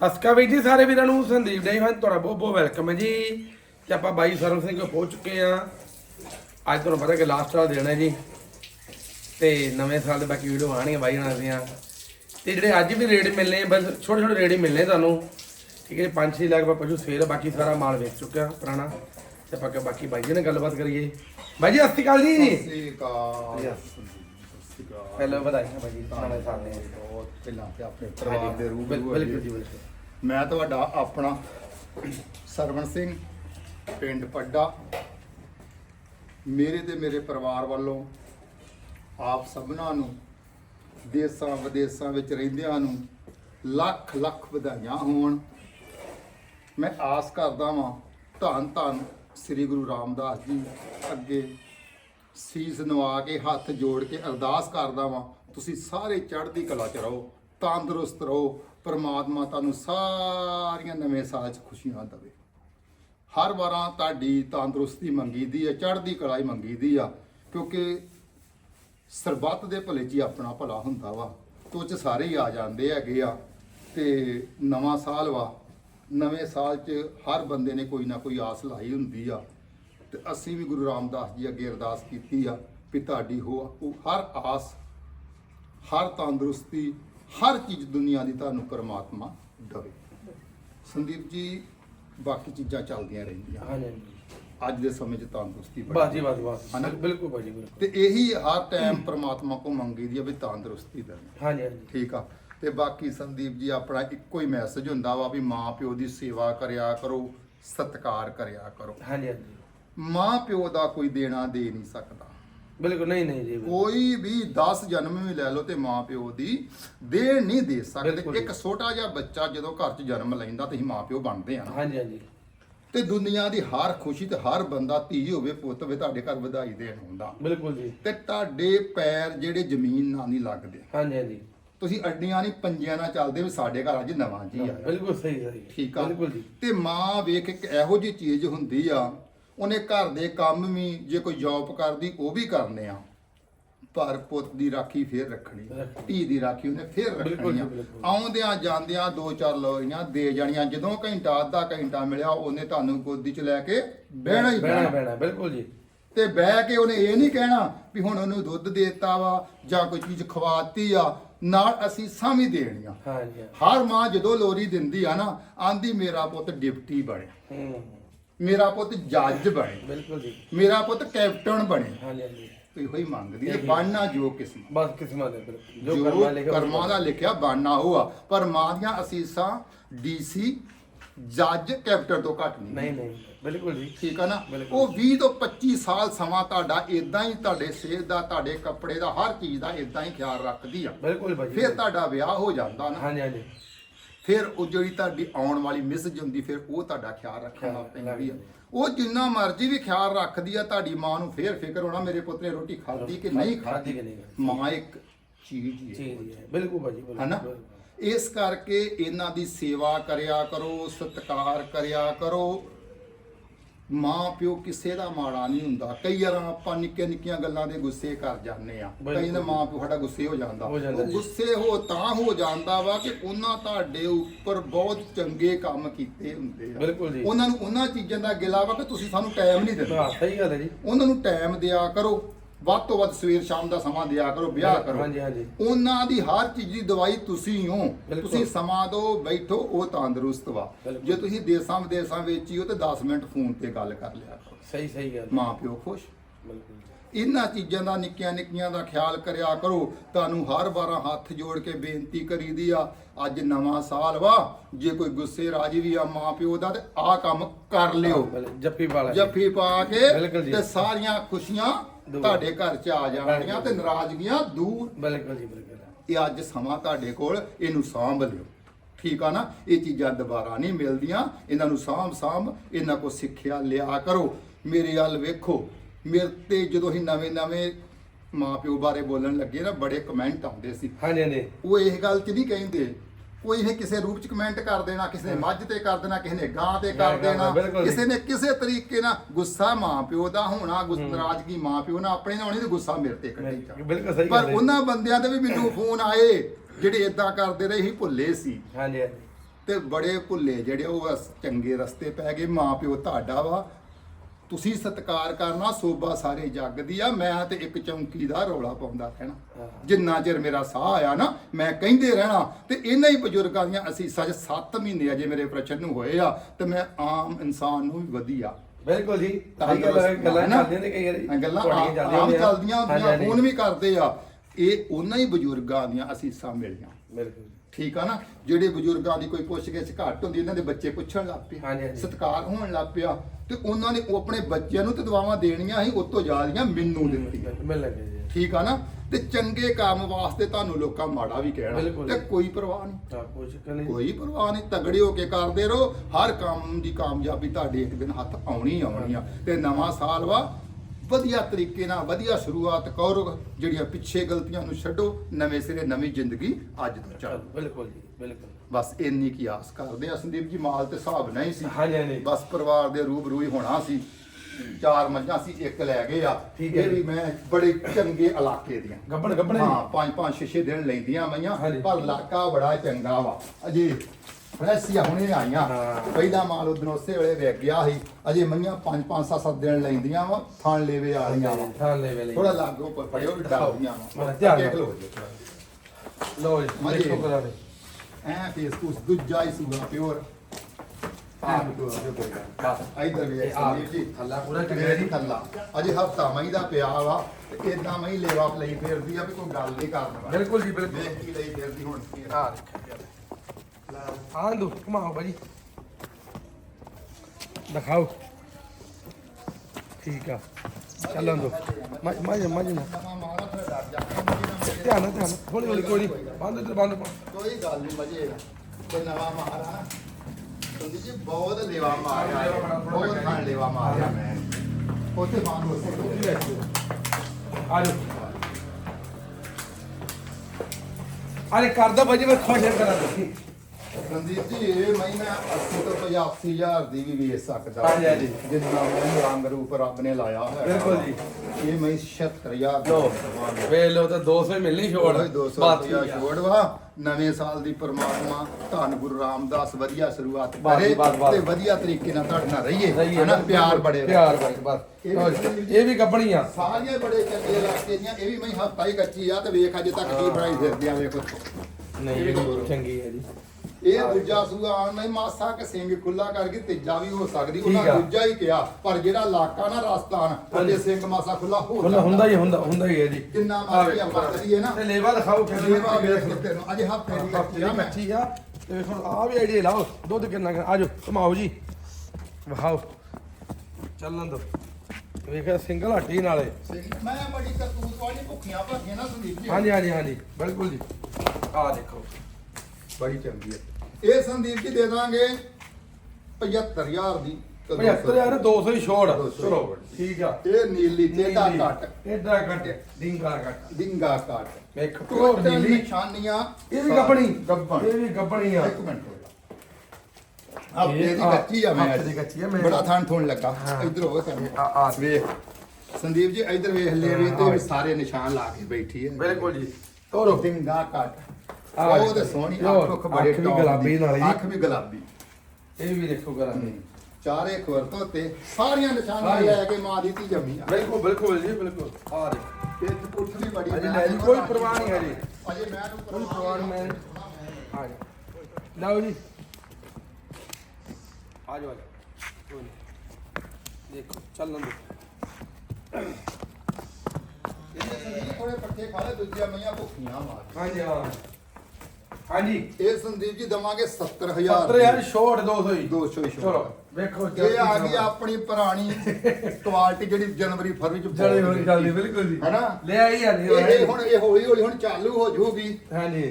ਹਸਕਾ ਵੀ ਜੀ ਸਾਰੇ ਵੀਰਾਂ ਨੂੰ ਸੰਦੀਪ ਡੇ ਹਾਂ ਤੁਹਾਡਾ ਬਹੁਤ ਬਹੁਤ ਵੈਲਕਮ ਹੈ ਜੀ। ਤੇ ਆਪਾਂ ਬਾਈ ਸਰਵ ਸਿੰਘ ਪਹੁੰਚ ਚੁੱਕੇ ਆ ਅੱਜ ਤੁਹਾਨੂੰ ਪਤਾ ਕਿ ਲਾਸਟ ਵਾਲਾ ਦਿਨ ਹੈ ਜੀ। ਤੇ ਨਵੇਂ ਸਾਲ ਦੇ ਬਾਕੀ ਵੀਡੀਓ ਆਣਗੀਆਂ ਬਾਈ ਨਾਲ ਦੀਆਂ। ਤੇ ਜਿਹੜੇ ਅੱਜ ਵੀ ਰੇਟ ਮਿਲਨੇ ਬਸ ਛੋਟੇ ਛੋਟੇ ਰੇਟ ਹੀ ਮਿਲਨੇ ਤੁਹਾਨੂੰ। ਠੀਕ ਹੈ ਜੀ ਪੰਜ ਛੇ ਲੱਖ ਰੁਪਏ ਪਸ਼ੂ ਸਵੇਰ ਬਾਕੀ ਸਾਰਾ ਮਾਲ ਵੇਚ ਚੁੱਕਿਆ ਪੁਰਾਣਾ। ਤੇ ਆਪਾਂ ਕਿ ਬਾਕੀ ਬਾਈ ਜੀ ਨਾਲ ਗੱਲਬਾਤ ਕਰੀਏ। ਬਾਈ ਜੀ ਸਤਿ ਸ਼੍ਰੀ ਅਕਾਲ ਜੀ। ਪਹਿਲਾਂ ਵਧਾਈਆਂ ਬਾਈ ਜੀ ਨਵੇਂ ਸਾਲ ਬਹੁਤ ਪਹਿਲਾਂ ਤੇ ਆਪਣੇ ਪਰਿਵਾਰ ਦੇ ਰੂਪ ਬਿਲ- ਬਿਲਕੁਲ ਜੀ ਬਿਲਕੁਲ। ਮੈਂ ਤੁਹਾਡਾ ਆਪਣਾ ਸਰਵਣ ਸਿੰਘ ਪਿੰਡ ਪੱਡਾ। ਮੇਰੇ ਤੇ ਮੇਰੇ ਪਰਿਵਾਰ ਵੱਲੋਂ ਆਪ ਸਭਨਾਂ ਨੂੰ ਦੇਸਾਂ ਵਿਦੇਸਾਂ ਵਿੱਚ ਰਹਿੰਦਿਆਂ ਨੂੰ ਲੱਖ ਲੱਖ ਵਧਾਈਆਂ ਹੋਣ। ਮੈਂ ਆਸ ਕਰਦਾ ਵਾਂ ਧੰਨ ਧੰਨ ਸ੍ਰੀ ਗੁਰੂ ਰਾਮਦਾਸ ਜੀ ਅੱਗੇ ਸੀਸ ਨਵਾ ਕੇ, ਹੱਥ ਜੋੜ ਕੇ ਅਰਦਾਸ ਕਰਦਾ ਵਾਂ, ਤੁਸੀਂ ਸਾਰੇ ਚੜ੍ਹਦੀ ਕਲਾ ਚ ਰਹੋ, ਤੰਦਰੁਸਤ ਰਹੋ, ਪਰਮਾਤਮਾ ਤੁਹਾਨੂੰ ਸਾਰੀਆਂ ਨਵੇਂ ਸਾਲ ਚ ਖੁਸ਼ੀਆਂ ਦੇਵੇ। ਹਰ ਵਾਰਾਂ ਤੁਹਾਡੀ ਤੰਦਰੁਸਤੀ ਮੰਗੀਦੀ ਆ, ਚੜ੍ਹਦੀ ਕਲਾ ਹੀ ਮੰਗੀਦੀ ਆ, ਕਿਉਂਕਿ ਸਰਬੱਤ ਦੇ ਭਲੇ 'ਚ ਹੀ ਆਪਣਾ ਭਲਾ ਹੁੰਦਾ ਵਾ। ਤੋਂ ਚ ਸਾਰੇ ਹੀ ਆ ਜਾਂਦੇ ਹੈਗੇ ਆ, ਤੇ ਨਵਾਂ ਸਾਲ ਵਾ, ਨਵੇਂ ਸਾਲ 'ਚ ਹਰ ਬੰਦੇ ਨੇ ਕੋਈ ਨਾ ਕੋਈ ਆਸ ਲਾਈ ਹੁੰਦੀ ਆ। ਤੇ ਅਸੀਂ ਵੀ ਗੁਰੂ ਰਾਮਦਾਸ ਜੀ ਅੱਗੇ ਅਰਦਾਸ ਕੀਤੀ ਆ ਵੀ ਤੁਹਾਡੀ ਹੋ ਉਹ ਹਰ ਆਸ ਹਰ ਤੰਦਰੁਸਤੀ ਹਰ ਚੀਜ਼ ਦੁਨੀਆ ਦੀ ਤੁਹਾਨੂੰ ਪਰਮਾਤਮਾ ਦਵੇ। ਸੰਦੀਪ ਜੀ ਬਾਕੀ ਚੀਜ਼ਾਂ ਚੱਲਦੀਆਂ ਰਹਿੰਦੀਆਂ। ਹਾਂਜੀ ਅੱਜ ਦੇ ਸਮੇਂ 'ਚ ਤੰਦਰੁਸਤੀ ਬੜੀ ਬਾਜੀ ਬਾਜੀ ਬਾਜੀ? ਬਿਲਕੁਲ ਬਾਜੀ ਬਿਲਕੁਲ। ਤੇ ਇਹੀ ਹਰ ਟਾਈਮ ਪ੍ਰਮਾਤਮਾ ਕੋ ਮੰਗੀ ਦੀ ਆ ਵੀ ਤੰਦਰੁਸਤੀ ਦੇਵੇ। ਹਾਂਜੀ ਹਾਂਜੀ। ਠੀਕ ਆ? ਤੇ ਬਾਕੀ ਸੰਦੀਪ ਜੀ ਆਪਣਾ ਇੱਕੋ ਹੀ ਮੈਸੇਜ ਹੁੰਦਾ ਵਾ ਵੀ ਮਾਂ ਪਿਓ ਦੀ ਸੇਵਾ ਕਰਿਆ ਕਰੋ ਸਤਿਕਾਰ ਕਰਿਆ ਕਰੋ। ਹਾਂਜੀ ਹਾਂਜੀ। ਮਾਂ ਪਿਓ ਦਾ ਕੋਈ ਦੇਣਾ ਦੇ ਨਹੀਂ ਸਕਦਾ। ਬਿਲਕੁਲ ਨਹੀਂ ਨਹੀਂ ਜੀ। ਕੋਈ ਵੀ 10 ਜਨਮ ਵੀ ਲੈ ਲਓ ਤੇ ਮਾਂ ਪਿਓ ਦੀ ਦੇਣ ਨਹੀਂ ਦੇ ਸਕਦੇ। ਇੱਕ ਛੋਟਾ ਜਿਹਾ ਬੱਚਾ ਜਦੋਂ ਘਰ 'ਚ ਜਨਮ ਲੈਂਦਾ ਤੇ ਅਸੀਂ ਮਾਂ ਪਿਓ ਬਣਦੇ ਆ ਹਾਂਜੀ ਹਾਂਜੀ। ਤੇ ਦੁਨੀਆ ਦੀ ਹਰ ਖੁਸ਼ੀ ਤੇ ਹਰ ਬੰਦਾ ਧੀ ਹੋਵੇ ਪੁੱਤ ਹੋਵੇ ਤੁਹਾਡੇ ਘਰ ਵਧਾਈ ਦੇਣ ਹੁੰਦਾ। ਬਿਲਕੁਲ ਜੀ। ਤੇ ਤੁਹਾਡੇ ਪੈਰ ਜਿਹੜੇ ਜ਼ਮੀਨ ਨਾਲ ਨਹੀਂ ਲੱਗਦੇ। ਹਾਂਜੀ ਹਾਂਜੀ। ਤੁਸੀਂ ਅੱਡੀਆਂ ਨਹੀਂ ਪੰਜਿਆਂ ਨਾਲ ਚੱਲਦੇ ਵੀ ਸਾਡੇ ਘਰ ਅੱਜ ਨਵਾਂ ਜੀ ਆਇਆ ਬਿਲਕੁਲ ਸਹੀ ਸਹੀ। ਠੀਕ ਆ। ਬਿਲਕੁਲ ਜੀ। ਤੇ ਮਾਂ ਵੇਖ ਇੱਕ ਇਹੋ ਜਿਹੀ ਚੀਜ਼ ਹੁੰਦੀ ਆ ਉਹਨੇ ਘਰ ਦੇ ਕੰਮ ਵੀ ਜੇ ਕੋਈ ਜੌਬ ਕਰਦੀ ਉਹ ਵੀ ਕਰਨੇ ਆ। ਪਰ ਪੁੱਤ ਦੀ ਰਾਖੀ ਫੇਰ ਰੱਖਣੀ। ਧੀ ਦੀ ਰਾਖੀ ਉਹਨੇ ਫੇਰ ਰੱਖਣੀ ਆ। ਆਉਂਦਿਆਂ ਜਾਂਦਿਆਂ ਦੋ ਚਾਰ ਲੋਰੀਆਂ ਦੇ ਜਾਣੀਆਂ। ਜਦੋਂ ਘੰਟਾ ਅੱਧਾ ਘੰਟਾ ਮਿਲਿਆ ਉਹਨੇ ਤੁਹਾਨੂੰ ਗੋਦੀ 'ਚ ਲੈ ਕੇ ਬਹਿਣਾ ਹੀ ਬਹਿਣਾ ਬਹਿਣਾ। ਬਿਲਕੁਲ ਜੀ। ਤੇ ਬਹਿ ਕੇ ਉਹਨੇ ਇਹ ਨਹੀਂ ਕਹਿਣਾ ਵੀ ਹੁਣ ਉਹਨੂੰ ਦੁੱਧ ਦੇਤਾ ਵਾ ਜਾਂ ਕੋਈ ਚੀਜ਼ ਖਵਾਤੀ ਆ ਨਾਲ ਅਸੀਂ ਸਾਮੀ ਦੇਣੀਆਂ ਹਾਂਜੀ ਹਰ ਮਾਂ ਜਦੋਂ ਲੋਰੀ ਦਿੰਦੀ ਆ ਨਾ ਆਂਦੀ ਮੇਰਾ ਪੁੱਤ ਡਿਪਟੀ ਬਣੇ ਹੂੰ। ਮੇਰਾ ਪੁੱਤ ਜੱਜ ਬਣੇ। ਬਿਲਕੁਲ ਜੀ। ਮੇਰਾ ਪੁੱਤ ਕੈਪਟਨ ਬਣੇ। ਹਾਂਜੀ ਹਾਂਜੀ। ਤੇ ਇਹੋ ਹੀ ਮੰਗਦੀ ਹੈ ਬਣਨਾ ਜੋ ਕਿਸਮਤ। ਬਸ ਕਿਸਮਤ ਹੈ ਬਿਲਕੁਲ। ਜੋ ਜੋ ਕਰਮਾ ਲਿਖਿਆ ਕਰਮਾਂ ਦਾ ਲਿਖਿਆ ਬਣਨਾ ਹੋਆ। ਪਰ ਮਾਂ ਦੀਆਂ ਅਸੀਸਾਂ ਡੀਸੀ ਜੱਜ ਕੈਪਟਨ ਤੋਂ ਘੱਟ ਨਹੀਂ। ਨਹੀਂ ਨਹੀਂ। ਬਿਲਕੁਲ ਜੀ। ਠੀਕ ਆ ਨਾ। ਉਹ 20 ਤੋਂ 25 ਸਾਲ ਸਮਾਂ ਤੁਹਾਡਾ ਇਦਾਂ ਹੀ ਤੁਹਾਡੇ ਸਿਹਤ ਦਾ ਤੁਹਾਡੇ ਕੱਪੜੇ ਦਾ ਹਰ ਚੀਜ਼ ਦਾ ਇਦਾਂ ਹੀ ਖਿਆਲ ਰੱਖਦੀ ਆ। ਬਿਲਕੁਲ ਬਾਜੀ ਫਿਰ ਤੁਹਾਡਾ ਵਿਆਹ ਹੋ ਜਾਂਦਾ ਨਾ। ਹਾਂਜੀ ਹਾਂਜੀ। ਫਿਰ ਉਹ ਜਿਹੜੀ ਤੁਹਾਡੀ ਆਉਣ ਵਾਲੀ ਮਿਸਜ ਹੁੰਦੀ ਫਿਰ ਉਹ ਤੁਹਾਡਾ ਖਿਆਲ ਰੱਖਣ ਪੈਂਦੀ ਆ। ਰੱਖਦੀ ਉਹ ਜਿੰਨਾ ਮਰਜ਼ੀ ਵੀ ਖਿਆਲ ਰੱਖਦੀ ਆ ਤੁਹਾਡੀ ਮਾਂ ਨੂੰ ਫੇਰ ਫਿਕਰ ਹੋਣਾ ਮੇਰੇ ਪੁੱਤ ਨੇ ਰੋਟੀ ਖਾਧੀ ਕਿ ਨਹੀਂ ਖਾਧੀ ਖਾਧੀ? ਕਿ ਨਹੀਂ ਮਾਂ ਇੱਕ ਚੀਜ਼ ਹੀ ਹੈ। ਜੀ ਜੀ ਬਿਲਕੁਲ ਬਾਜੀ ਬਿਲਕੁਲ ਹਨਾ। ਇਸ ਕਰਕੇ ਇਹਨਾਂ ਦੀ ਸੇਵਾ ਕਰਿਆ ਕਰੋ ਸਤਿਕਾਰ ਕਰਿਆ ਕਰੋ। ਮਾਂ ਪਿਓ ਕਿਸੇ ਦਾ ਮਾੜਾ ਨਹੀਂ ਹੁੰਦਾ। ਕਈ ਵਾਰ ਆਪਾਂ ਨਿੱਕੇ ਨਿੱਕੀਆਂ ਗੱਲਾਂ ਦੇ ਗੁੱਸੇ ਕਰ ਜਾਂਦੇ ਆ। ਕਈ ਨਾ ਮਾਂ ਪਿਓ ਸਾਡਾ ਗੁੱਸੇ ਹੋ ਜਾਂਦਾ। ਉਹ। ਗੁੱਸੇ ਹੋ ਤਾਂ ਹੋ ਜਾਂਦਾ ਵਾ ਕਿ ਉਹਨਾਂ ਤੁਹਾਡੇ ਉੱਪਰ ਬਹੁਤ ਚੰਗੇ ਕੰਮ ਕੀਤੇ ਹੁੰਦੇ ਆ। ਬਿਲਕੁਲ ਜੀ। ਉਹਨਾਂ ਨੂੰ ਉਹਨਾਂ ਚੀਜ਼ਾਂ ਦਾ ਗਿਲਾ ਵਾ ਕਿ ਤੁਸੀਂ ਸਾਨੂੰ ਟਾਈਮ ਨਹੀਂ ਦਿੰਦੇ। ਸਹੀ ਗੱਲ ਹੈ ਜੀ। ਉਹਨਾਂ ਨੂੰ ਟਾਈਮ ਦਿਆ ਕਰੋ। ਵੱਧ ਤੋਂ ਵੱਧ ਸਵੇਰ ਸ਼ਾਮ ਦਾ ਸਮਾਂ ਦਿਆ ਕਰੋ ਵਿਆਹ ਕਰੋ। ਹਾਂਜੀ ਹਾਂਜੀ। ਉਹਨਾਂ ਦੀ ਹਰ ਚੀਜ਼ ਦੀ ਦਵਾਈ ਤੁਸੀਂ ਹੋ। ਤੁਸੀਂ ਸਮਾਂ ਦਿਓ ਬੈਠੋ ਉਹ ਤੰਦਰੁਸਤ ਵਾ। ਜੇ ਤੁਸੀਂ ਦੇਸਾਂ ਵਿਦੇਸਾਂ ਵਿੱਚ ਹੀ ਹੋ ਤੇ 10 ਮਿੰਟ ਫੋਨ ਤੇ ਗੱਲ ਕਰ ਲਿਆ ਕਰੋ। ਸਹੀ ਸਹੀ ਗੱਲ ਮਾਂ ਪਿਓ ਖੁਸ਼। ਬਿਲਕੁਲ ਇਹਨਾਂ ਚੀਜ਼ਾਂ ਦਾ ਨਿੱਕੀਆਂ ਨਿੱਕੀਆਂ ਦਾ ਖਿਆਲ ਕਰਿਆ ਕਰੋ। ਤੁਹਾਨੂੰ ਹਰ ਵਾਰਾਂ ਹੱਥ ਜੋੜ ਕੇ ਬੇਨਤੀ ਕਰੀਦੀ ਆ ਅੱਜ ਨਵਾਂ ਸਾਲ ਵਾ। ਜੇ ਕੋਈ ਗੁੱਸੇ ਰਾਜੀ ਵੀ ਆ ਮਾਂ ਪਿਓ ਦਾ ਤੇ ਆਹ ਕੰਮ ਕਰ ਲਿਓ। ਜੱਫੀ ਪਾ ਕੇ। ਤੇ ਸਾਰੀਆਂ ਖੁਸ਼ੀਆਂ ਦੂਰ। ਤੁਹਾਡੇ ਘਰ ਚ ਆ ਜਾਣਗੀਆਂ ਤੇ ਨਾਰਾਜ਼ਗੀਆਂ ਦੂਰ। ਬਿਲਕੁਲ ਜੀ ਬਿਲਕੁਲ। ਇਹ ਅੱਜ ਸਮਾਂ ਤੁਹਾਡੇ ਕੋਲ ਇਹਨੂੰ ਸਾਂਭ ਲਿਓ। ਠੀਕ ਆ ਨਾ? ਇਹ ਚੀਜ਼ਾਂ ਦੁਬਾਰਾ ਨਹੀਂ ਮਿਲਦੀਆਂ। ਇਹਨਾਂ ਨੂੰ ਸਾਂਭ ਸਾਂਭ ਇਹਨਾਂ ਕੋ ਸਿੱਖਿਆ ਲਿਆ ਕਰੋ। ਮੇਰੇ ਵੱਲ ਵੇਖੋ। ਮੇਰੇ ਤੇ ਜਦੋਂ ਹੀ ਨਵੇਂ ਨਵੇਂ ਮਾਂ ਪਿਓ ਬਾਰੇ ਬੋਲਣ ਲੱਗੇ ਨਾ ਬੜੇ ਕਮੈਂਟ ਆਉਂਦੇ ਸੀ। ਹਾਂਜੀ ਹਾਂਜੀ। ਉਹ ਇਹ ਗੱਲ ਚ ਨਹੀਂ ਕਹਿੰਦੇ ਕੋਈ ਇਹ ਕਿਸੇ ਰੂਪ ਚ ਕਮੈਂਟ ਕਰ ਦੇਣਾ ਕਿਸੇ ਨੇ ਮੱਝ ਤੇ ਕਰ ਦੇਣਾ ਕਿਸੇ ਨੇ ਗਾਂ ਤੇ ਕਰ ਦੇਣਾ। ਕਿਸੇ ਨੇ ਕਿਸੇ ਤਰੀਕੇ ਨਾਲ ਗੁੱਸਾ ਮਾਂ ਪਿਓ ਦਾ ਹੋਣਾ ਗੁੱਸਾ ਨਾਰਾਜ਼ਗੀ ਮਾਂ ਪਿਓ ਨਾਲ ਆਪਣੇ ਨਾਲ ਹੋਣੀ ਤੇ ਗੁੱਸਾ ਮੇਰੇ ਤੇ ਕੱਢੀ ਬਿਲਕੁਲ ਸਹੀ ਪਰ ਉਹਨਾਂ ਬੰਦਿਆਂ ਦੇ ਵੀ ਮੈਨੂੰ ਫੋਨ ਆਏ ਜਿਹੜੇ ਇਦਾਂ ਕਰਦੇ ਰਹੇ ਸੀ ਭੁੱਲੇ ਸੀ। ਹਾਂਜੀ ਹਾਂਜੀ। ਤੇ ਬੜੇ ਭੁੱਲੇ ਜਿਹੜੇ ਉਹ ਚੰਗੇ ਰਸਤੇ ਪੈ ਗਏ ਮਾਂ ਪਿਓ ਤੁਹਾਡਾ ਵਾ ਤੁਸੀਂ ਸਤਿਕਾਰ ਕਰਨਾ ਸੋਭਾ ਸਾਰੇ ਜੱਗ ਦੀ ਆ ਮੈਂ ਤੇ ਇੱਕ ਚੌਂਕੀ ਦਾ ਰੌਲਾ ਪਾਉਂਦਾ ਰਹਿਣਾ। ਜਿੰਨਾ ਚਿਰ ਮੇਰਾ ਸਾਹ ਆਇਆ ਨਾ ਮੈਂ ਕਹਿੰਦੇ ਰਹਿਣਾ। ਤੇ ਇਹਨਾਂ ਹੀ ਬਜ਼ੁਰਗਾਂ ਦੀਆਂ ਅਸੀਂ ਸੱਜ 7 ਮਹੀਨੇ ਅਜੇ ਮੇਰੇ ਪ੍ਰਸ਼ਨ ਨੂੰ ਹੋਏ ਆ ਤੇ ਮੈਂ ਆਮ ਇਨਸਾਨ ਨੂੰ ਵੀ ਵਧੀਆ। ਬਿਲਕੁਲ ਜੀ ਤਾਂ ਗੱਲਾਂ? ਚੱਲਦੀਆਂ ਨੇ ਕਈ ਵਾਰੀ ਗੱਲਾਂ ਆਮ ਚੱਲਦੀਆਂ ਹੁੰਦੀਆਂ। ਹੁਣ ਵੀ ਕਰਦੇ ਆ। ਇਹ ਉਹਨਾਂ ਹੀ ਬਜ਼ੁਰਗਾਂ ਦੀਆਂ ਅਸੀਸਾਂ ਮਿਲੀਆਂ। ਬਿਲਕੁਲ ਠੀਕ ਆ ਨਾ? ਜਿਹੜੇ ਬਜ਼ੁਰਗਾਂ ਦੀ ਕੋਈ ਪੁੱਛਗਿੱਛ ਘੱਟ ਹੁੰਦੀ ਇਹਨਾਂ ਦੇ ਬੱਚੇ ਪੁੱਛਣ ਲੱਗ ਪਏ ਹਾਂਜੀ, ਹਾਂਜੀ। ਸਤਿਕਾਰ ਹੋਣ ਲੱਗ ਪਿਆ ਤੇ ਉਹਨਾਂ ਨੇ ਉਹ ਆਪਣੇ ਬੱਚਿਆਂ ਨੂੰ ਤੇ ਦੁਆਵਾਂ ਦੇਣੀਆਂ ਸੀ ਉਤੋਂ ਜ਼ਿਆਦੀਆਂ ਮੈਨੂੰ ਦਿੱਤੀਆਂ। ਮਿਲ ਲੱਗੇ ਜੀ। ਠੀਕ ਆ ਨਾ? ਤੇ ਚੰਗੇ ਕੰਮ ਵਾਸਤੇ ਤੁਹਾਨੂੰ ਲੋਕਾਂ ਮਾੜਾ ਵੀ ਕਹਿਣਾ। ਬਿਲਕੁਲ। ਤੇ ਕੋਈ ਪਰਵਾਹ ਨਹੀਂ। ਤਾਂ ਕੁਝ ਕਨੇ ਕੋਈ ਪਰਵਾਹ ਨਹੀਂ। ਤਗੜੇ ਹੋ ਕੇ ਕਰਦੇ ਰਹੋ। ਹਰ ਕੰਮ ਦੀ ਕਾਮਯਾਬੀ ਤੁਹਾਡੇ ਇੱਕ ਦਿਨ ਹੱਥ ਆਉਣੀ ਹੀ ਆਉਣੀ ਆ। ਤੇ ਨਵਾਂ ਸਾਲ ਵਾ ਵਧੀਆ ਤਰੀਕੇ ਨਾਲ ਵਧੀਆ ਸ਼ੁਰੂਆਤ ਕਰੋ ਜਿਹੜੀਆਂ ਪਿੱਛੇ ਗਲਤੀਆਂ ਨੂੰ ਛੱਡੋ ਨਵੇਂ ਸਿਰੇ ਨਵੀਂ ਜ਼ਿੰਦਗੀ ਅੱਜ ਤੋਂ ਚੱਲ। ਬਿਲਕੁਲ ਜੀ ਬਿਲਕੁਲ ਬਸ ਇੰਨੀ ਕੀ ਆਸ ਕਰਦੇ ਆ ਸੰਦੀਪ ਜੀ ਮਾਲ ਤੇ ਹਿਸਾਬ ਨਹੀਂ ਸੀ। ਹਾਂਜੀ ਹਾਂਜੀ। ਬਸ ਪਰਿਵਾਰ ਦੇ ਰੂਬਰੂ ਹੀ ਹੋਣਾ ਸੀ। ਚਾਰ ਮੱਝਾਂ ਸੀ ਇੱਕ ਲੈ ਗਏ ਆ। ਠੀਕ ਹੈ ਇਹ ਵੀ ਮੈਂ ਬੜੇ ਚੰਗੇ ਇਲਾਕੇ ਦੀਆਂ। ਗੱਬੜ ਗੱਬੜ ਹਾਂ ਪੰਜ ਪੰਜ ਛੇ ਛੇ ਦਿਨ ਲੈਂਦੀਆਂ ਮਈਆਂ ਹਾਂਜੀ। ਪਰ ਇਲਾਕਾ ਬੜਾ ਚੰਗਾ ਵਾ। ਅਜੇ ਫਰੈਸੀਆਂ ਹੁਣੇ ਆਈਆਂ ਹਾਂ। ਪਹਿਲਾ ਮਾਲ ਉਧਰੋਂ ਉਸੇ ਵੇਲੇ ਵੇਖ ਗਿਆ ਸੀ ਅਜੇ ਮਈਆਂ ਪੰਜ ਪੰਜ ਸੱਤ ਸੱਤ ਦਿਨ ਲੈਂਦੀਆਂ ਵਾ ਥਾਣ ਲੇਵੇ ਵਾਲੀਆਂ ਵਾ। ਥਾਂ ਲੈ ਵੇਲੇ ਥੋੜਾ ਲਾਗੋ ਉੱਪਰ ਫੜਿਓ ਵੀ ਡਰਦੀਆਂ ਵਾ। ਧਿਆਨ ਦੇਖ ਨਾਲ। ਲਓ ਜੀ। ਲੋ ਜੀ। ਮਜ਼ੇ। ਦੇਖੋ ਕਰਾਂਗੇ ਐ ਫੇਸ ਫੂਸ ਦੂਜਾ ਹੀ ਸੂਗਾ ਪਿਓਰ ਆ ਪਿਓਰ ਕੋਈ ਗੱਲ ਬਸ। ਇਧਰ ਵੀ ਇਹ ਆ ਸੰਦੀਪ ਜੀ। ਥੱਲਾ ਪੂਰਾ ਮੇਰੇ ਜੀ। ਥੱਲਾ। ਅਜੇ ਹਫਤਾ ਮਈ ਦਾ ਪਿਆ ਵਾ ਤੇ ਇਦਾਂ ਮਈ ਲੇਵਾ ਲਈ ਫਿਰਦੀ ਆ ਵੀ ਕੋਈ ਗੱਲ ਨਹੀਂ ਕਰਨ ਵਾਲੀ। ਬਿਲਕੁਲ ਜੀ ਬਿਲਕੁਲ। ਵੇਖ ਕੀ ਲਈ ਫਿਰਦੀ ਹੁਣ। ਆ ਆਂ ਦੋ ਆ ਚੱਲਣ ਦੋ ਮੱਝ ਮੱਝ ਮੱਝ ਨਾ ਨਵਾਂ ਮਾਰਾ ਫਿਰ ਡਰ ਜਾਂਦਾ ਧਿਆਨ ਨਾਲ ਧਿਆਨ। ਹੌਲੀ ਹੌਲੀ ਕੋਈ ਨਹੀਂ। ਬੰਦ ਇੱਧਰ ਬੰਦ। ਕੋਈ ਗੱਲ ਨਹੀਂ ਮਜੇ ਕੋਈ ਨਵਾਂ ਮਾਰਾ ਤੁੰਦੀ ਜੀ ਬਹੁਤ ਲੇਵਾ ਮਾਰਿਆ। ਬਹੁਤ ਖਾਣ ਲੇਵਾ ਮਾਰਿਆ ਮੈਂ। ਉੱਥੇ ਬੰਦ ਹੋ ਸਕਦਾ। ਆ ਜਾਓ। ਅਰੇ ਕਰਦਾ ਬਾਜੀ ਮੈਂ ਖੁਸ਼ ਕਰਾਂ। ਤੁਸੀਂ ਰਣਦੀਪ ਜੀ ਇਹ ਮਹੀਨਾ 80 ਤੋਂ 85 ਹਜ਼ਾਰ ਦੀ ਵੀ ਵੇਚ ਸਕਦਾ। ਹਾਂਜੀ, ਹਾਂਜੀ। ਜਿੰਨਾ ਮੈਨੂੰ ਰੰਗ ਰੂਪ ਰੱਬ ਨੇ ਲਾਇਆ ਹੋਇਆ। ਬਿਲਕੁਲ ਜੀ। ਇਹ ਮੈਂ 76000 ਦੀ ਲੋ। ਵੇ ਲੋ ਤਾਂ 200 ਹੀ ਮਿਲਣੀ ਛੋੜ। ਕੋਈ 200 ਬਸ ਰੁਪਇਆ ਠੀਕ ਆ। ਛੋੜ ਵਾ। ਨਵੇਂ ਸਾਲ ਦੀ ਪ੍ਰਮਾਤਮਾ ਧੰਨ ਗੁਰੂ ਰਾਮਦਾਸ ਵਧੀਆ ਸ਼ੁਰੂਆਤ ਕਰੇ। ਤੇ ਵਧੀਆ ਤਰੀਕੇ ਨਾਲ ਤੁਹਾਡੇ ਨਾਲ ਰਹੀਏ। ਹੈ ਹਨਾ? ਨਾ, ਪਿਆਰ ਬੜੇ ਪਿਆਰ ਬੜੇ ਬਸ। ਇਹ ਇਹ ਵੀ ਗੱਬਣੀ ਆ ਸਾਰੀਆਂ ਬੜੇ ਚੰਗੇ ਇਲਾਕੇ ਦੀਆਂ ਇਹ ਵੀ ਮੈਂ ਹਫਤਾ ਹੀ ਕੱਚੀ ਆ ਤੇ ਵੇਖ ਅਜੇ ਤੱਕ ਕੀ ਬਣਾਈ ਫਿਰਦੀ ਆ ਵੇਖੋ। ਨਹੀਂ ਇਹ ਚੰਗੀ ਹੈ ਜੀ। ਇਹ ਦੂਜਾ ਸੂਆ ਆਉਣ ਨਹੀਂ ਮਾਸਾ ਕਿ ਸਿੰਘ ਖੁੱਲਾ ਕਰਕੇ ਤੀਜਾ ਵੀ ਹੋ ਸਕਦੀ ਠੀਕ ਉਹਨਾਂ ਆ। ਦੂਜਾ ਹੀ ਕਿਹਾ ਪਰ ਜਿਹੜਾ ਇਲਾਕਾ ਨਾ ਰਾਜਸਥਾਨ ਉਹਦੇ ਸਿੰਘ ਮਾਸਾ ਖੁੱਲਾ ਹੋ ਹੁੰਦਾ ਹੁੰਦਾ ਹੀ ਹੁੰਦਾ ਹੁੰਦਾ ਹੀ ਹੈ ਜੀ। ਜਿੰਨਾ ਆ ਮਰਜ਼ੀ ਆਪਾਂ ਕਰੀਏ ਨਾ। ਤੇ ਲੇਵਾ ਦਿਖਾਓ ਲੇਵਾ ਵੇਖ ਕੇ ਤੈਨੂੰ ਅਜੇ ਕੱਚੀ ਆ ਮੈਂ। ਮੱਛੀ ਆ। ਤੇ ਵੇਖੋ ਆ ਵੀ ਆਈਡੀਆ ਲਾਓ ਦੁੱਧ ਕਿੰਨਾ ਕਿੰਨਾ ਆਜੋ ਘਮਾਓ ਜੀ। ਵਿਖਾਓ। ਚੱਲਣ ਦੋ ਵੇਖਿਆ ਸਿੰਗਲ ਹੱਟੀ ਨਾਲੇ। ਮੈਂ ਬੜੀ ਕਰਤੂਤ ਵਾਲੀ ਭੁੱਖੀਆਂ ਭਾਗੀਆਂ ਨਾ ਸੰਦੀਪ ਜੀ। ਹਾਂਜੀ ਹਾਂਜੀ ਹਾਂਜੀ ਬਿਲਕੁਲ ਜੀ। ਆ ਦੇਖੋ। ਬੜੀ ਚੰਗੀ ਹੈ। ਇਹ ਸੰਦੀਪ ਜੀ ਦੇ ਦਾਂਗੇ 75000 ਦੀ। ਤੇ 75 ਯਾਰ 200 ਹੀ ਛੋੜ। 200 ਹੀ ਚਲੋ। ਠੀਕ ਆ। ਇਹ ਨੀਲੀ ਚੇਤਾ ਕੱਟ ਟੇਡਾ ਕੱਟ ਡਿੰਗਾ ਕੱਟ ਡਿੰਗਾ ਕੱਟ ਵੇਖੋ ਟੋਟਲ ਨੀਲੀ। ਨਿਸ਼ਾਨੀਆਂ। ਇਹ ਵੀ ਗੱਬਣੀ। ਗੱਬਣ। ਇਹ ਵੀ ਗੱਬਣੀ ਆ। ਇੱਕ ਮਿੰਟ ਹਫ਼ਤੇ ਦੀ ਕੱਚੀ ਆ ਮੈਂ ਦੀ ਕੱਚੀ ਆ ਮੈਂ। ਬੜਾ ਥਾਂ ਥੋਣ ਲੱਗਾ। ਹਾਂ। ਇਧਰ ਹੋਵੇ ਕਰ ਆ ਆ। ਵੇਖ। ਸੰਦੀਪ ਜੀ ਇਧਰ ਵੇਖ ਲੈ ਵੀ ਹਾਂ, ਤੇ ਹਾਂ। ਸਾਰੇ ਨਿਸ਼ਾਨ ਲਾ ਕੇ ਬੈਠੀ ਹੈ। ਬਿਲਕੁਲ ਜੀ। ਤੋਰੋ। ਡਿੰਗਾ ਕੱਟ ਆ ਉਹ ਤੇ ਸੋਹਣੀ ਲਓ, ਅੱਖ ਉੱਖ ਬੜੇ ਅੱਖ ਵੀ top ਦੀ। ਗੁਲਾਬੀ ਨਾਲ ਜੀ। ਅੱਖ ਵੀ ਗੁਲਾਬੀ। ਇਹ ਵੀ ਦੇਖੋ ਕਰਾਂ ਚਾਰੇ ਖੁਰ ਤੋਂ ਤੇ ਸਾਰੀਆਂ ਨਿਸ਼ਾਨੀਆਂ ਸਾਰੀਆਂ। ਲੈ ਕੇ ਮਾਂ ਦੀ ਧੀ ਜੰਮੀ ਆ। ਬਿਲਕੁਲ ਬਿਲਕੁਲ ਜੀ ਬਿਲਕੁਲ। ਆ ਦੇਖੋ। ਇਹ ਪੁੱਠ ਵੀ ਬੜੀ ਅਜੇ ਮੈਂ ਲੈ ਜੀ, ਦੇਖੋ ਕੋਈ ਰਾਜੀ ਪਰਵਾਹ ਨਹੀਂ ਹੈ ਜੀ। ਅਜੇ ਮੈਂ ਨੂੰ ਕੋਈ ਪਰਵਾਹ ਨਹੀਂ ਮੈਂ ਆ ਜਾ। ਲਓ ਜੀ। ਆ ਜਾਓ ਆ ਜਾਓ। ਕੋਈ ਨਹੀਂ। ਦੇਖੋ ਚੱਲਣ ਦੋ ਇਹ ਥੋੜੇ ਪੱਠੇ ਖਾ ਲੈ ਦੂਜੀਆਂ ਮਈਆਂ ਭੁੱਖੀਆਂ ਮਾਰ। ਹਾਂਜੀ ਹਾਂ। ਹਾਂਜੀ। ਇਹ ਸੰਦੀਪ ਜੀ ਦਵਾਂਗੇ 70000 70 ਯਾਰ ਛੋੜ 200 ਹੀ 200 ਹੀ। ਚਲੋ ਵੇਖੋ ਇਹ ਆ ਗਈ ਆਪਣੀ ਪੁਰਾਣੀ ਕੁਆਲਿਟੀ ਜਿਹੜੀ ਜਨਵਰੀ ਫਰਵਰੀ ਚ ਜਲਦੀ ਹੋਣੀ ਚੱਲਦੀ ਬਿਲਕੁਲ ਜੀ। ਹੈਨਾ? ਲੈ ਆਈ ਆ ਇਹ ਇਹ ਹੁਣ ਇਹ ਹੌਲੀ ਹੌਲੀ ਹੁਣ ਚਾਲੂ ਹੋ ਜੂਗੀ ਹਾਂਜੀ।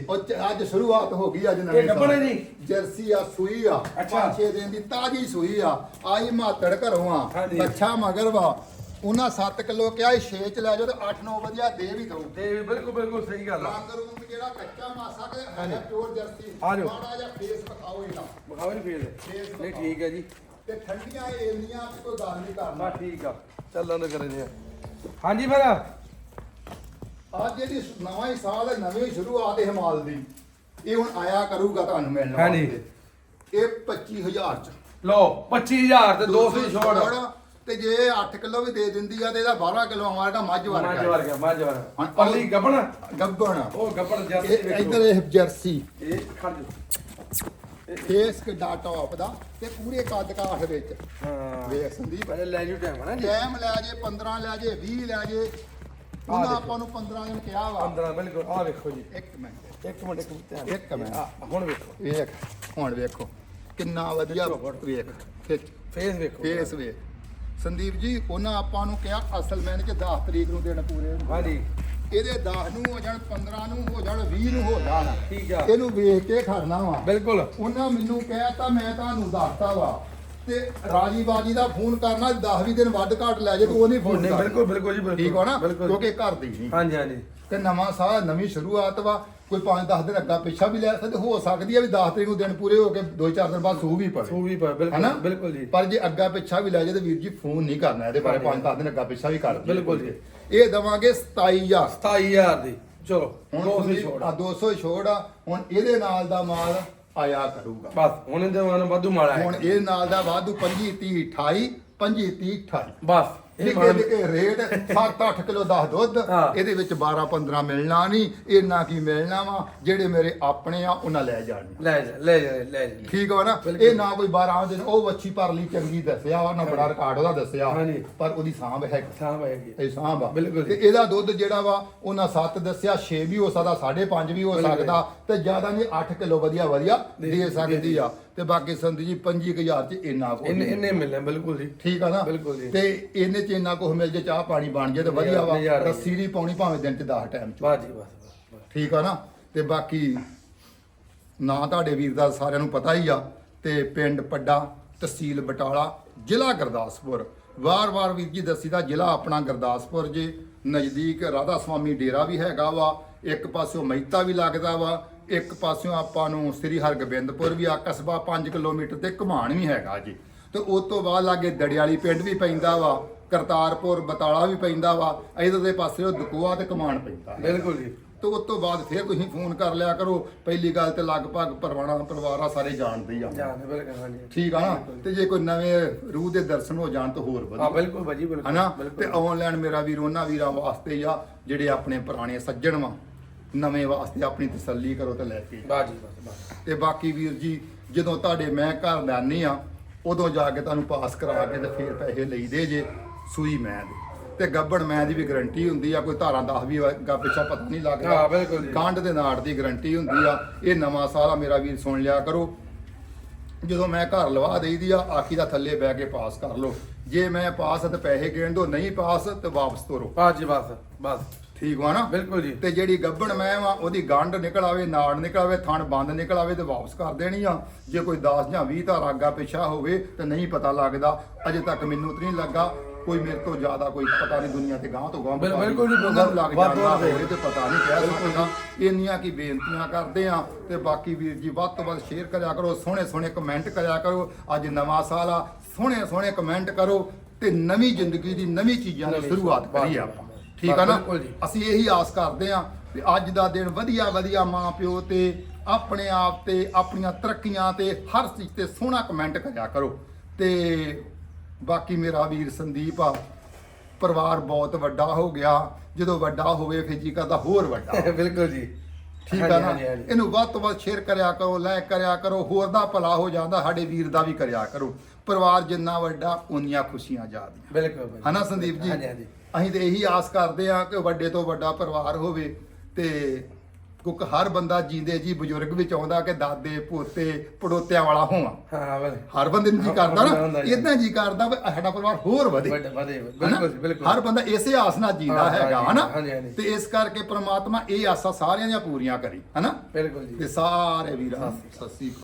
ਅੱਜ ਸ਼ੁਰੂਆਤ ਹੋ ਗਈ ਅੱਜ ਨਵੇਂ ਇਹ। ਜੀ? ਜਰਸੀ ਆ ਸੂਈ ਆ। ਅੱਛਾ। 5-6 ਦਿਨ ਦੀ ਤਾਜੀ ਸੂਈ ਆ। ਆਈ ਮਾਤੜ ਘਰੋਂ ਆ। ਅੱਛਾ ਮਗਰ ਵਾ। ਉਹਨਾਂ 7 ਕਿਲੋ ਕਿਹਾ 6 ਚ ਲੈ ਜਾਓ ਤੇ 8-9 ਵਧੀਆ ਦੇ ਵੀ ਦਊ ਤੇ ਬਿਲਕੁਲ ਬਿਲਕੁਲ ਸਹੀ ਗੱਲ ਆ। ਰੰਗ ਰੂਪ ਜਿਹੜਾ ਕੱਚਾ ਮਾਸਾ ਕੇ। ਹੈ ਪਿਓਰ ਜਰਸੀ ਆ ਜਾਓ। ਮਾੜਾ ਜਿਹਾ ਫੇਸ ਦਿਖਾਓ ਇਹਦਾ। ਬਖਾਓ ਨਹੀਂ ਫੇਰ ਨਹੀਂ ਠੀਕ ਹੈ ਜੀ। ਤੇ ਠੰਡੀਆਂ ਏਲੀਆਂ ਚ ਕੋਈ ਗੱਲ ਨਹੀਂ ਕਰਨਾ। ਬਸ ਠੀਕ ਆ। ਚੱਲਣ ਦੇ ਕਰੇ ਹਾਂਜੀ ਫਿਰ। ਅੱਜ ਜਿਹੜੀ ਨਵਾਂ ਹੀ ਸਾਲ ਹੈ ਨਵੀਂ ਸ਼ੁਰੂਆਤ ਹੈ ਹਿਮਾਲ ਦੀ। ਇਹ ਹੁਣ ਆਇਆ ਕਰੂਗਾ ਤੁਹਾਨੂੰ ਮਿਲਣ ਹਾਂਜੀ। ਵਾਸਤੇ। ਇਹ 25000 ਚ। ਲਓ 25000 ਤੇ 200 ਹੀ ਛੋੜ। ਤੇ ਜੇ 8 ਕਿਲੋ ਵੀ ਦੇ ਦਿੰਦੀ ਆ ਤੇ ਇਹਦਾ 12 ਕਿਲੋ ਆਵਾਂਗਾ ਮੱਝ ਮੱਝ ਵਰਗਾ ਵਰਗਾ ਮੱਝ ਵਰਗਾ। ਹਾਂ, ਪੱਲੀ ਗੱਬਣ? ਗੱਬਣ। ਉਹ ਗੱਬਣ ਜਰਸੀ ਇਹ ਵੇਖੋ। ਇੱਧਰ ਇਹ ਜਰਸੀ। ਇਹ ਖੜ ਜਾ ਫੇਸ ਕਿੱਡਾ ਟੌਪ ਦਾ ਤੇ ਪੂਰੇ ਕੱਦ ਕਾਠ ਵਿੱਚ। ਹਾਂ। ਵੇਖ ਸੰਦੀਪ। ਪਹਿਲੇ ਲੈ ਜੂ ਟਾਈਮ ਨਾ ਜੀ? ਟਾਈਮ ਲੈ ਜੇ 15 ਲੈ ਜੇ 20 ਲੈ ਜੇ। ਉਹਨਾਂ। ਆਪਾਂ ਨੂੰ 15 ਦਿਨ ਕਿਹਾ ਵਾ। 15 ਬਿਲਕੁਲ। ਆ ਵੇਖੋ ਜੀ। ਇੱਕ ਮਿੰਟ। ਇੱਕ ਮਿੰਟ ਇੱਕ ਮਿੰਟ ਧਿਆਨ। ਇੱਕ ਮਿੰਟ। ਆ, ਹੁਣ ਵੇਖੋ। ਵੇਖ ਹੁਣ ਵੇਖੋ। ਕਿੰਨਾ ਵਧੀਆ ਵੇਖ ਖਿੱਚ। ਫੇਸ ਵੇਖੋ। ਫੇਸ ਵੇਖ। ਸੰਦੀਪ ਜੀ ਉਹਨਾਂ ਆਪਾਂ ਨੂੰ ਕਿਹਾ ਅਸਲ ਮੈਨ ਚ 10 ਤਰੀਕ ਨੂੰ ਦਿਨ ਪੂਰੇ ਹੁੰਦੇ। ਹਾਂਜੀ। ਇਹਦੇ 10 ਨੂੰ ਹੋ ਜਾਣ 15 ਨੂੰ ਹੋ ਜਾਣ 20 ਨੂੰ ਹੋ ਜਾਣ। ਠੀਕ ਆ। ਇਹਨੂੰ ਵੇਖ ਕੇ ਖੜਨਾ ਵਾ। ਬਿਲਕੁਲ। ਉਹਨਾਂ ਮੈਨੂੰ ਕਹਿਤਾ ਮੈਂ ਤੁਹਾਨੂੰ ਦੱਸਤਾ ਵਾ। ਤੇ ਰਾਜੀ ਬਾਜੀ ਦਾ ਫੋਨ ਕਰਨਾ 10 20 ਦਿਨ ਵੱਧ ਘੱਟ ਲੈ ਜੇ ਤੂੰ ਉਹ ਨਹੀਂ ਫੋਨ ਨਹੀਂ ਬਿਲਕੁਲ ਬਿਲਕੁਲ ਜੀ ਬਿਲਕੁਲ ਠੀਕ ਹੋ ਨਾ? ਬਿਲਕੁਲ। ਕਿਉਂਕਿ ਘਰ ਦੀ ਨਹੀਂ। ਹਾਂਜੀ ਹਾਂਜੀ। ਤੇ ਨਵਾਂ ਸਾਲ ਨਵੀਂ ਸ਼ੁਰੂਆਤ ਵਾ। ਕੋਈ 5-10 ਦਿਨ ਅੱਗਾ ਪਿੱਛਾ ਵੀ ਲੈ ਸਕਦੇ ਹੋ ਸਕਦੀ ਹੈ ਵੀ 10 ਤਰੀਕ ਨੂੰ ਦਿਨ ਪੂਰੇ ਹੋ ਕੇ 2-4 ਦਿਨ ਬਾਅਦ ਸੂ ਵੀ ਪਵੇ। ਸੂ ਵੀ ਪਾ ਬਿਲਕੁਲ ਹਨਾ? ਬਿਲਕੁਲ ਜੀ। ਪਰ ਜੇ ਅੱਗਾ ਪਿੱਛਾ ਵੀ ਲੈ ਜੇ ਤੇ ਵੀਰ ਜੀ ਫੋਨ ਨਹੀਂ ਕਰਨਾ ਇਹਦੇ ਬਾਰੇ ਹਾਂਜੀ। 5-10 ਦਿਨ ਅੱਗਾ ਪਿੱਛਾ ਵੀ ਕਰ ਦਿਓ। ਬਿਲਕੁਲ ਜੀ। ਇਹ ਦਵਾਂਗੇ 27000 27000 ਦੀ। ਚਲੋ ਹੁਣ 200 ਤੁਸੀਂ ਛੋੜ। ਆ 200 ਛੋੜ ਆ। ਹੁਣ ਇਹਦੇ ਨਾਲ ਦਾ ਮਾਲ ਆਇਆ ਕਰੂਗਾ ਬਸ ਹੁਣ ਇਹਦੇ ਮਨ ਵਾਧੂ ਮਾਲਾ ਹੈ। ਹੁਣ ਇਹ ਨਾਲ ਦਾ ਵਾਧੂ 25 30 28 25 30 28 ਬਸ। ਨਿੱਕੇ ਨਿੱਕੇ ਰੇਟ 7-8 ਕਿਲੋ 10 ਦੁੱਧ ਹਾਂ। ਇਹਦੇ ਵਿੱਚ 12-15 ਮਿਲਣਾ ਨਹੀਂ ਇੰਨਾ ਕੀ ਮਿਲਣਾ ਵਾ ਜਿਹੜੇ ਮੇਰੇ ਆਪਣੇ ਆ ਉਹਨਾਂ ਲੈ ਜਾਣੀ ਲੈ ਜਾ ਲੈ ਜਾ ਲੈ ਜਾ। ਠੀਕ ਵਾ ਨਾ। ਇਹ ਨਾ ਕੋਈ 12 ਦਿਨ ਉਹ ਵੱਛੀ ਪਰ ਲਈ ਚੰਗੀ ਦੱਸਿਆ ਉਹਨਾਂ ਬੜਾ ਰਿਕਾਰਡ ਉਹਦਾ ਦੱਸਿਆ। ਪਰ ਉਹਦੀ ਸਾਂਭ ਹੈ ਸਾਂ ਆਏਗੀ ਇਹ ਸਾਂਭ ਆ। ਤੇ। ਇਹਦਾ ਦੁੱਧ ਜਿਹੜਾ ਵਾ ਉਹਨਾਂ 7 ਦੱਸਿਆ 6 ਵੀ ਹੋ ਸਕਦਾ 5.5 ਵੀ ਹੋ। ਸਕਦਾ ਤੇ ਜ਼ਿਆਦਾ ਨਹੀਂ 8 ਕਿਲੋ ਵਧੀਆ ਵਧੀਆ ਦੇ- ਦੇ ਸਕਦੀ ਆ। ਤੇ ਬਾਕੀ ਸੰਦੀ ਜੀ 25000 ਚ ਇੰਨਾ ਕੁ ਇੰਨੇ ਇੰਨੇ ਮਿਲਣੇ ਬਿਲਕੁਲ ਜੀ। ਠੀਕ ਆ ਨਾ? ਬਿਲਕੁਲ ਜੀ। ਤੇ ਇਹਨੇ ਚ ਇੰਨਾ ਕੁਝ ਮਿਲ ਜੇ ਚਾਹ ਪਾਣੀ ਬਣ ਜੇ ਤੇ ਵਧੀਆ ਵਾ। ਨਜ਼ਾਰਾ ਹੀ। ਰੱਸੀ ਦੀ ਪਾਉਣੀ ਭਾਵੇਂ ਦਿਨ ਚ 10 ਟਾਈਮ ਚ। ਬਸ ਜੀ ਬਸ ਬਸ, ਬਸ। ਠੀਕ ਆ ਨਾ? ਤੇ ਬਾਕੀ ਨਾਂ ਤੁਹਾਡੇ ਵੀਰ ਦਾ ਸਾਰਿਆਂ ਨੂੰ ਪਤਾ ਹੀ ਆ ਤੇ ਪਿੰਡ ਪੱਡਾ ਤਹਿਸੀਲ ਬਟਾਲਾ ਜ਼ਿਲ੍ਹਾ ਗੁਰਦਾਸਪੁਰ। ਵਾਰ-ਵਾਰ ਵੀਰ ਜੀ ਦੱਸੀ ਦਾ ਜ਼ਿਲ੍ਹਾ ਆਪਣਾ ਗੁਰਦਾਸਪੁਰ ਜੇ। ਨਜ਼ਦੀਕ ਰਾਧਾ ਸਵਾਮੀ ਡੇਰਾ ਵੀ ਹੈਗਾ ਵਾ। ਇੱਕ ਪਾਸਿਓਂ ਮਹਿਤਾ ਵੀ ਲੱਗਦਾ ਵਾ। ਇੱਕ ਪਾਸਿਓਂ ਆਪਾਂ ਨੂੰ ਸ੍ਰੀ ਹਰਗੋਬਿੰਦਪੁਰ ਵੀ ਆ। ਕਸਬਾ 5 ਕਿਲੋਮੀਟਰ ਤੇ ਘਮਾਣ ਵੀ ਹੈਗਾ ਜੀ। ਤੇ ਉਸ ਤੋਂ ਬਾਅਦ ਲਾਗੇ ਦੜਿਆਲੀ ਪਿੰਡ ਵੀ ਪੈਂਦਾ ਵਾ। ਕਰਤਾਰਪੁਰ ਬਤਾਲਾ ਵੀ ਪੈਂਦਾ ਵਾ ਇਧਰ ਦੇ ਪਾਸੇ ਉਹ ਦਕੂਆ ਤੇ ਘਮਾਣ ਪੈਂਦਾ। ਬਿਲਕੁਲ ਜੀ। ਤੇ ਉਸ ਤੋਂ ਬਾਅਦ ਫਿਰ ਤੁਸੀਂ ਫੋਨ ਕਰ ਲਿਆ ਕਰੋ ਪਹਿਲੀ ਗੱਲ ਤੇ ਲਗਭਗ ਪਰਵਾਣਾ ਪਰਿਵਾਰ ਆ ਸਾਰੇ ਜਾਣਦੇ ਹੀ ਆ। ਜਾਨ ਬਿਲਕੁਲ ਹਾਂਜੀ। ਠੀਕ ਆ ਨਾ? ਤੇ ਜੇ ਕੋਈ ਨਵੇਂ ਰੂਹ ਦੇ ਦਰਸ਼ਨ ਹੋ ਜਾਣ ਤਾਂ ਹੋਰ ਹਾਂ ਵਧੀਆ ਬਿਲਕੁਲ ਭਾਜੀ ਬਿਲਕੁਲ। ਹਨਾ? ਤੇ ਆਨਲਾਈਨ ਮੇਰਾ ਵੀਰ ਉਹਨਾਂ ਵੀਰਾਂ ਵਾਸਤੇ ਹੀ ਆ ਜਿਹੜੇ ਆਪਣੇ ਪੁਰਾਣੇ ਸੱਜਣ ਵਾ ਨਵੇਂ ਵਾਸਤੇ ਆਪਣੀ ਤਸੱਲੀ ਕਰੋ ਤੇ ਲੈ ਕੇ। ਬਸ ਜੀ ਬਸ ਬਸ। ਤੇ ਬਾਕੀ ਵੀਰ ਜੀ ਜਦੋਂ ਤੁਹਾਡੇ ਮੈਂ ਘਰ ਲੈਣੀ ਆ ਉਦੋਂ ਜਾ ਕੇ ਤੁਹਾਨੂੰ ਪਾਸ ਕਰਾ ਕੇ ਤੇ ਫਿਰ ਪੈਸੇ ਲਈਦੇ ਜੇ। ਸੂਈ ਮੈਂ ਦੇ। ਤੇ ਗੱਬੜ ਮੈਂ ਦੀ ਵੀ ਗਾਰੰਟੀ ਹੁੰਦੀ ਆ ਕੋਈ ਧਾਰਾਂ 10 ਵੀ ਗਾ ਪਿੱਛਾ ਪਤਾ ਨਹੀਂ ਲੱਗਦਾ। ਹਾਂ, ਬਿਲਕੁਲ ਜੀ। ਕੰਡ ਦੇ ਨਾੜ ਦੀ ਗਾਰੰਟੀ ਹੁੰਦੀ ਆ। ਇਹ ਨਵਾਂ ਸਾਲ ਆ ਮੇਰਾ ਵੀਰ ਸੁਣ ਲਿਆ ਕਰੋ। ਜਦੋਂ ਮੈਂ ਘਰ ਲਵਾ ਦੇਈਦੀ ਆ ਆਖੀ ਦਾ ਥੱਲੇ ਬਹਿ ਕੇ ਪਾਸ ਕਰ ਲਓ। ਜੇ ਮੈਂ ਪਾਸ ਤੇ ਪੈਸੇ ਗੇਣ ਦੋ ਨਹੀਂ ਪਾਸ ਤੇ ਵਾਪਸ ਤੋਰੋ। ਬਸ ਜੀ ਬਸ ਬਸ। ਠੀਕ ਵਾ ਨਾ? ਬਿਲਕੁਲ ਜੀ। ਤੇ ਜਿਹੜੀ ਗੱਬਣ ਮੈਂ ਵਾ ਉਹਦੀ ਗੰਢ ਨਿਕਲ ਆਵੇ ਨਾੜ ਨਿਕਲ ਆਵੇ ਥਣ ਬੰਦ ਨਿਕਲ ਆਵੇ ਤੇ ਵਾਪਸ ਕਰ ਦੇਣੀ ਆ। ਜੇ ਕੋਈ 10 ਜਾਂ 20 ਧਾਰਾ ਅੱਗਾ ਪਿੱਛਾ ਹੋਵੇ ਤੇ ਨਹੀਂ ਪਤਾ ਲੱਗਦਾ। ਅਜੇ ਤੱਕ ਮੈਨੂੰ ਤੇ ਨਹੀਂ ਲੱਗਾ। ਕੋਈ ਮੇਰੇ ਤੋਂ ਜ਼ਿਆਦਾ ਕੋਈ ਪਤਾ ਨਹੀਂ ਦੁਨੀਆ ਤੇ ਗਾਂ ਤੋਂ ਗਾਂ ਬਿਲ- ਬਿਲਕੁਲ ਜੀ, ਉਹਨਾਂ ਨੂੰ ਲੱਗ ਜਾਂਦਾ ਹੋਵੇ ਤੇ ਪਤਾ ਨਹੀਂ ਕਹਿ ਸਕਦਾ ਇੰਨੀਆਂ ਕੀ ਬੇਨਤੀਆਂ ਕਰਦੇ ਆ ਤੇ ਬਾਕੀ ਵੀਰ ਜੀ ਵੱਧ ਤੋਂ ਵੱਧ ਸ਼ੇਅਰ ਕਰਿਆ ਕਰੋ ਸੋਹਣੇ ਸੋਹਣੇ ਕਮੈਂਟ ਕਰਿਆ ਕਰੋ। ਅੱਜ ਨਵਾਂ ਸਾਲ ਆ ਸੋਹਣੇ ਸੋਹਣੇ ਕਮੈਂਟ ਕਰੋ ਤੇ ਨਵੀਂ ਜ਼ਿੰਦਗੀ ਦੀ ਨਵੀਂ ਚੀਜ਼ਾਂ ਦੀ ਸ਼ੁਰੂਆਤ ਕਰੀਏ ਆਪਾਂ। ਬਸ, ਠੀਕ ਆ ਨਾ। ਅਸੀਂ ਇਹੀ ਆਸ ਕਰਦੇ ਹਾਂ ਕਿ ਅੱਜ ਦਾ ਦਿਨ ਵਧੀਆ ਵਧੀਆ ਮਾਂ ਪਿਓ ਤੇ ਆਪਣੇ ਆਪ ਤੇ ਆਪਣੀਆਂ ਤਰੱਕੀਆਂ ਤੇ ਹਰ ਚੀਜ਼ ਤੇ ਸੋਹਣਾ ਕਮੈਂਟ ਕਰਿਆ ਕਰੋ। ਤੇ ਬਾਕੀ ਮੇਰਾ ਵੀਰ ਸੰਦੀਪ ਆ ਪਰਿਵਾਰ ਬਹੁਤ ਵੱਡਾ ਹੋ ਗਿਆ। ਜਦੋਂ ਵੱਡਾ ਹੋਵੇ ਫਿਰ ਜੀ ਕਰਦਾ ਹੋਰ ਵੱਡਾ। ਬਿਲਕੁਲ ਜੀ। ਠੀਕ ਆ ਨਾ। ਇਹਨੂੰ ਵੱਧ ਤੋਂ ਵੱਧ ਸ਼ੇਅਰ ਕਰਿਆ ਕਰੋ ਲਾਇਕ ਕਰਿਆ ਕਰੋ ਹੋਰ ਦਾ ਭਲਾ ਹੋ ਜਾਂਦਾ ਸਾਡੇ ਵੀਰ ਦਾ ਵੀ ਕਰਿਆ ਕਰੋ। ਪਰਿਵਾਰ ਜਿੰਨਾ ਵੱਡਾ ਉਨੀਆਂ ਖੁਸ਼ੀਆਂ ਜ਼ਿਆਦੀਆਂ ਬਿਲਕੁਲ। ਹਨਾ ਸੰਦੀਪ ਜੀ? ਅਸੀਂ ਤੇ ਇਹੀ ਆਸ ਕਰਦੇ ਆ ਕਿ ਵੱਡੇ ਤੋਂ ਵੱਡਾ ਪਰਿਵਾਰ ਹੋਵੇ ਤੇ ਕਿਉਂਕਿ ਹਰ ਬੰਦਾ ਜੀਂਦੇ ਜੀ ਬਜ਼ੁਰਗ ਵਿੱਚ ਆਉਂਦਾ ਕਿ ਦਾਦੇ ਪੋਤੇ ਪੜੋਤਿਆਂ ਵਾਲਾ ਹੋਵਾਂ। ਹਾਂ ਹਰ ਬੰਦੇ ਨੂੰ ਜੀ ਕਰਦਾ ਨਾ। ਇਦਾਂ ਜੀ। ਕਰਦਾ ਵੀ ਸਾਡਾ ਪਰਿਵਾਰ ਹੋਰ ਵਧੇ? ਬਿਲਕੁਲ ਬਿਲਕੁਲ। ਹਰ ਬੰਦਾ ਇਸੇ ਆਸ ਨਾਲ ਜੀਂਦਾ ਹੈਗਾ ਹਨਾ। ਤੇ ਇਸ ਕਰਕੇ ਪ੍ਰਮਾਤਮਾ ਇਹ ਆਸਾਂ ਸਾਰਿਆਂ ਦੀਆਂ ਪੂਰੀਆਂ ਕਰੀ ਹਨਾ? ਬਿਲਕੁਲ ਜੀ। ਤੇ ਸਾਰੇ ਵੀਰਾਂ ਅਕਾਲ।